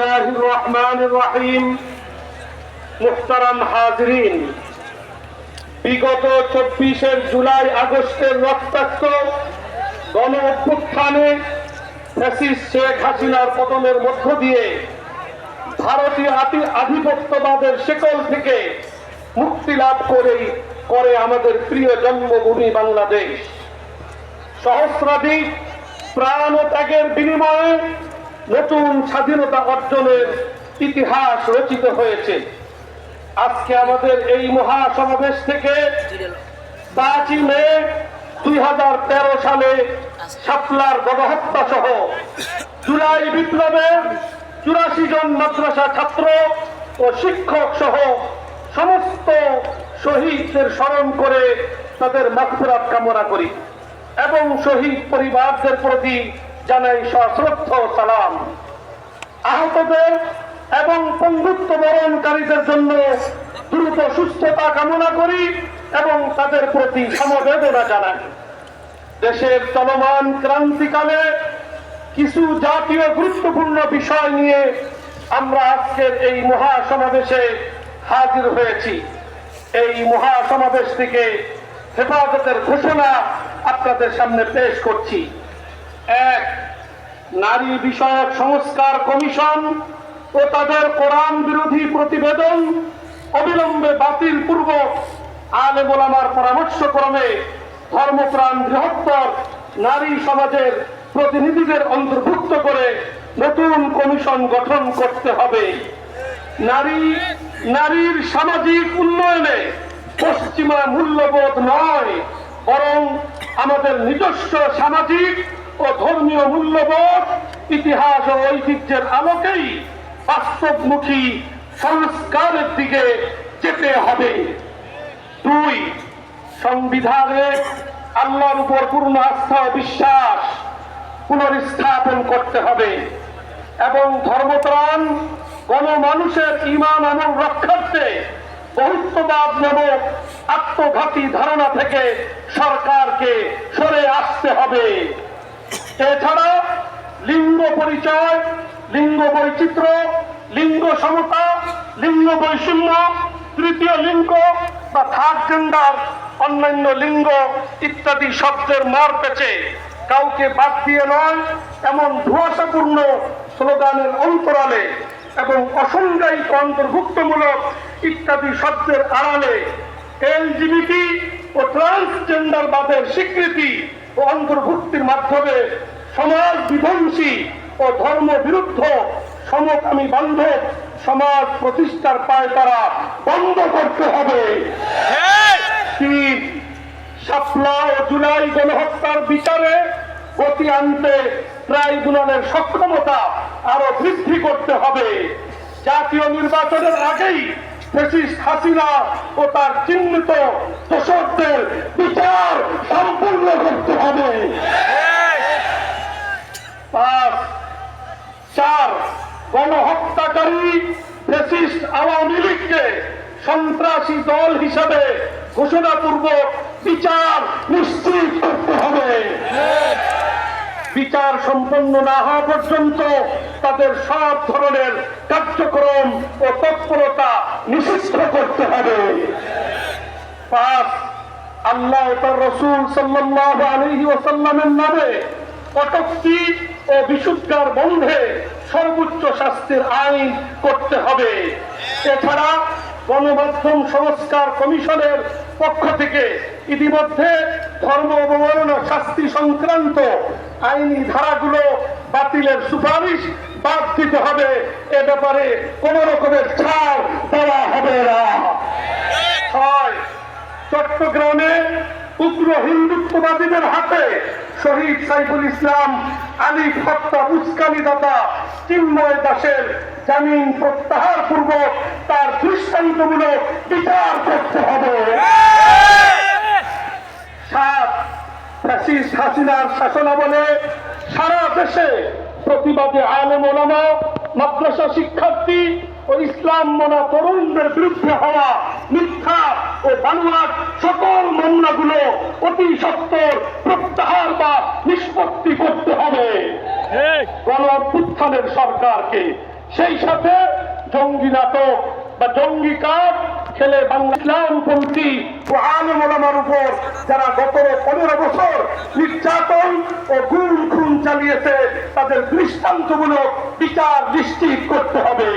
الله الرحمن الرحيم محترم حاضرين বিগত চব্বিশের জুলাই আগস্টের রক্তাক্ত গণ অভ্যুত্থানে শেখ হাসিনার পতনের মধ্য দিয়ে ভারতীয় আধিপত্যবাদের শেকল থেকে মুক্তি লাভ করে করে আমাদের প্রিয় জন্মভূমি বাংলাদেশ। সহস্রাধিক প্রাণ ত্যাগের বিনিময়ে নতুন স্বাধীনতা অর্জনের ইতিহাস রচিত হয়েছে। আজকে আমাদের এই মহাসমাবেশ থেকে মে দুই হাজার তেরো সালে শাপলার গণহত্যা সহ জুলাই বিপ্লবে চুরাশি জন মাদ্রাসা ছাত্র ও শিক্ষক সহ সমস্ত শহীদদের স্মরণ করে তাদের মাগফিরাত কামনা করি এবং শহীদ পরিবারদের প্রতি জানাই সশ্রদ্ধ সালাম। আহতদের এবং পঙ্গুত্ব বরণকারীদের জন্য দ্রুত সুস্থতা কামনা করি এবং তাদের প্রতি সমবেদনা জানাই। দেশের চলমান ক্রান্তিকালে কিছু জাতীয় গুরুত্বপূর্ণ বিষয় নিয়ে আমরা আজকের এই মহাসমাবেশে হাজির হয়েছি। এই মহাসমাবেশ থেকে হেফাজতের ঘোষণা আপনাদের সামনে পেশ করছি। এক, নারী বিষয়ক সংস্কার কমিশন ও তাদের কোরআন বিরোধী প্রতিবেদন অবিলম্বে বাতিল পূর্বক আলে মোলামার পরামর্শ ক্রমে ধর্মপ্রাণ বৃহত্তর নারী সমাজের প্রতিনিধিদের অন্তর্ভুক্ত করে নতুন কমিশন গঠন করতে হবে। নারী, নারীর সামাজিক উন্নয়নে পশ্চিমা মূল্যবোধ নয়, বরং আমাদের নিজস্ব সামাজিক ও ধর্মীয় মূল্যবোধ ইতিহাস ও ঐতিহ্যের আলোকেই বাস্তবমুখী সংস্কারের দিকে যেতে হবে। দুই, সংবিধানে আল্লাহর উপর পূর্ণ আস্থা ও বিশ্বাস পুনরস্থাপন করতে হবে এবং ধর্মপ্রাণ গণমানুষের ইমান আমল রক্ষার্থে বহুত্ববাদ নামক আত্মঘাতী ধারণা থেকে সরকারকে সরে আসতে হবে। এছাড়া লিঙ্গ পরিচয়, লিঙ্গ বৈচিত্র্য, লিঙ্গ সমতা, লিঙ্গ বৈষম্য, তৃতীয় লিঙ্গ বা থার্ড জেন্ডার অন্যান্য লিঙ্গ ইত্যাদি শব্দের মার পেছে। কাউকে বাদ দিয়ে নয়, এমন ধোঁয়াশাপূর্ণ স্লোগানের অন্তরালে এবং অসংজ্ঞায়িত অন্তর্ভুক্তমূলক ইত্যাদি শব্দের আড়ালে এলজিবিটি ও ট্রান্সজেন্ডার বাদের স্বীকৃতি ও অন্তর্ভুক্তির মাধ্যমে সমাজ বিধ্বংসী ও ধর্ম বিরুদ্ধ সমকামী বান্ধব সমাজ প্রতিষ্ঠার পায় তারা বন্ধ করতে হবে। শাপলা ও জুলাই গণহত্যার বিচারে গতি আনতে ট্রাইব্যুনালের সক্ষমতা আরও বৃদ্ধি করতে হবে। জাতীয় নির্বাচনের আগেই হাসিনা ও তার চিহ্নিত দোষকদের বিচার সম্পূর্ণ করতে হবে। চার, গণহত্যাকারী আওয়ামী লীগকে সন্ত্রাসী দল হিসাবে বিচার নিশ্চিত করতে হবে। বিচার সম্পন্ন না হওয়া পর্যন্ত তাদের সব ধরনের কার্যক্রম ও তৎপরতা নিষিদ্ধ করতে হবে। আল্লাহ তার রসুল সাল্লাল্লাহু আলাইহি ওয়াসাল্লামের নামে কটক্তি ও বিশুদ্ধার বন্ধে সর্বোচ্চ শাস্তির আইন করতে হবে। এছাড়া গণমাধ্যম সংস্কার কমিশনের পক্ষ থেকে ইতিমধ্যে ধর্ম অবমাননা শাস্তি সংক্রান্ত আইনি ধারাগুলো বাতিলের সুপারিশ বাদ দিতে হবে। এ ব্যাপারে কোন রকমের ছাড় দেওয়া হবে না। ছয় চট্টগ্রামে উগ্র হিন্দুত্ববাদীদের হাতে শহীদ সাইফুল ইসলাম আলী হত্যা উস্কানি দাতা চিন্ময় দাসের জামিন প্রত্যাহার পূর্বক তার দৃষ্টান্তমূলক বিচার করতে হবে। সাত, ফ্যাসিস্ট হাসিনার শাসনাবলে সারা দেশে প্রতিবাদী আলেম ওলামা, মাদ্রাসা শিক্ষার্থী ও ইসলাম মনা তরুণদের বিরুদ্ধে হওয়া মিথ্যা ও বানোয়াট সকল মামলাগুলো অতি সত্তর প্রত্যাহার বা নিষ্পত্তি করতে হবে। গণ অভ্যুত্থানের সরকারকে। সেই সাথে জঙ্গি নাটক বা জঙ্গি কাজ খেলে বাংলা ইসলামপন্থী ও আলম ওলামার উপর যারা গত পনেরো বছর নির্যাতন ও গুম খুন চালিয়েছে তাদের দৃষ্টান্তমূলক বিচার নিশ্চিত করতে হবে।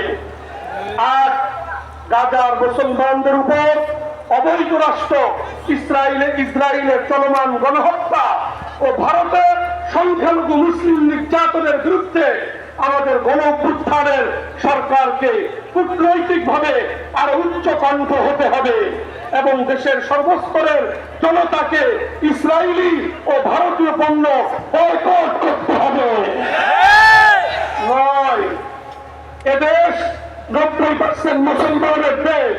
আর গাজার মুসলমানদের উপর অবৈধ রাষ্ট্র ইসরায়েলে ইসরায়েলের চলমান গণহত্যা ও ভারতের সংখ্যালঘু মুসলিম নির্যাতনের বিরুদ্ধে আমাদের গণ অভ্যুত্থানের সরকারকে কূটনৈতিক ভাবে আরও উচ্চ কণ্ঠ হতে হবে এবং দেশের সর্বস্তরের জনতাকে ইসরায়েলি ও ভারতীয় পণ্য বয়কট করতে হবে। নয়, এদেশ নব্বই পার্সেন্ট মুসলমানের দেশ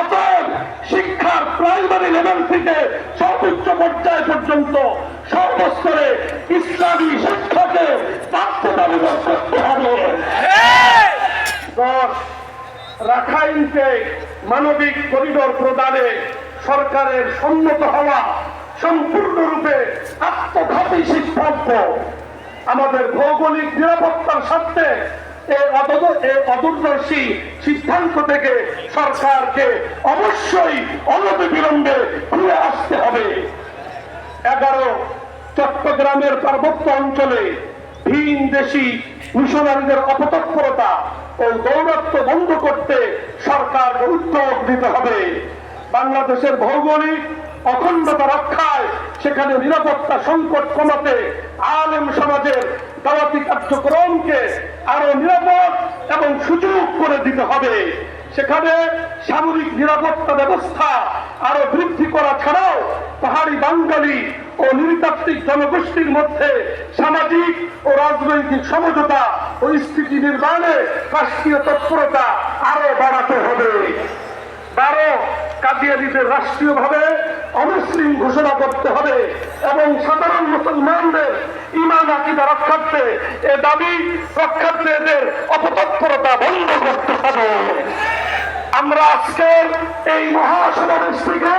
অতএব শিক্ষার প্রাইমারি লেভেল থেকে সর্বোচ্চ পর্যায় পর্যন্ত সর্বস্তরে ইসলামী শিক্ষাকে বাধ্যতামূলক করতে হবে। রাখাইনকে মানবিক করিডোর প্রদানে সরকারের সম্মত হওয়া সম্পূর্ণরূপে আত্মঘাতী সিদ্ধান্ত। আমাদের ভৌগোলিক নিরাপত্তার স্বার্থে চট্টগ্রামের পার্বত্য অঞ্চলে ভিন দেশি মিশনারিদের অপতৎপরতা ও দৌরত্ব বন্ধ করতে সরকার উদ্যোগ দিতে হবে। বাংলাদেশের ভৌগোলিক অখণ্ডতা রক্ষায় সেখানে নিরাপত্তা সংকট কমাতে আলেম সমাজের দাওয়াতি কার্যক্রমকে আরও নিরাপদ এবং সুযোগ করে দিতে হবে। সেখানে সামরিক নিরাপত্তা ব্যবস্থা আরও বৃদ্ধি করা ছাড়াও পাহাড়ি বাঙালি ও নৃতাত্ত্বিক জনগোষ্ঠীর মধ্যে সামাজিক ও রাজনৈতিক সমঝোতা ও স্থিতি নির্মাণে রাষ্ট্রীয় তৎপরতা আরও বাড়াতে হবে। বারো কাদিয়ানিদের রাষ্ট্রীয়ভাবে অমুসলিম ঘোষণা করতে হবে এবং সাধারণ মুসলমানদের ইমান আকিদা রক্ষার্থে এ দাবি রক্ষার্থে এদের অপতৎপরতা বন্ধ করতে হবে। আমরা আজকের এই মহাসমাবেশ থেকে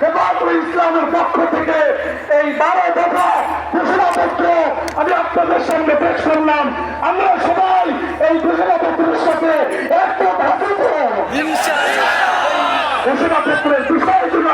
হেফাজুল ইসলামের পক্ষ থেকে এই বারো দফা ঘোষণাপত্র আমি আপনাদের সামনে পেশ করলাম। আমরা সবাই এই ঘোষণাপত্রের সাথে হাসিল ঘোষণাপত্রের বিষয়গুলো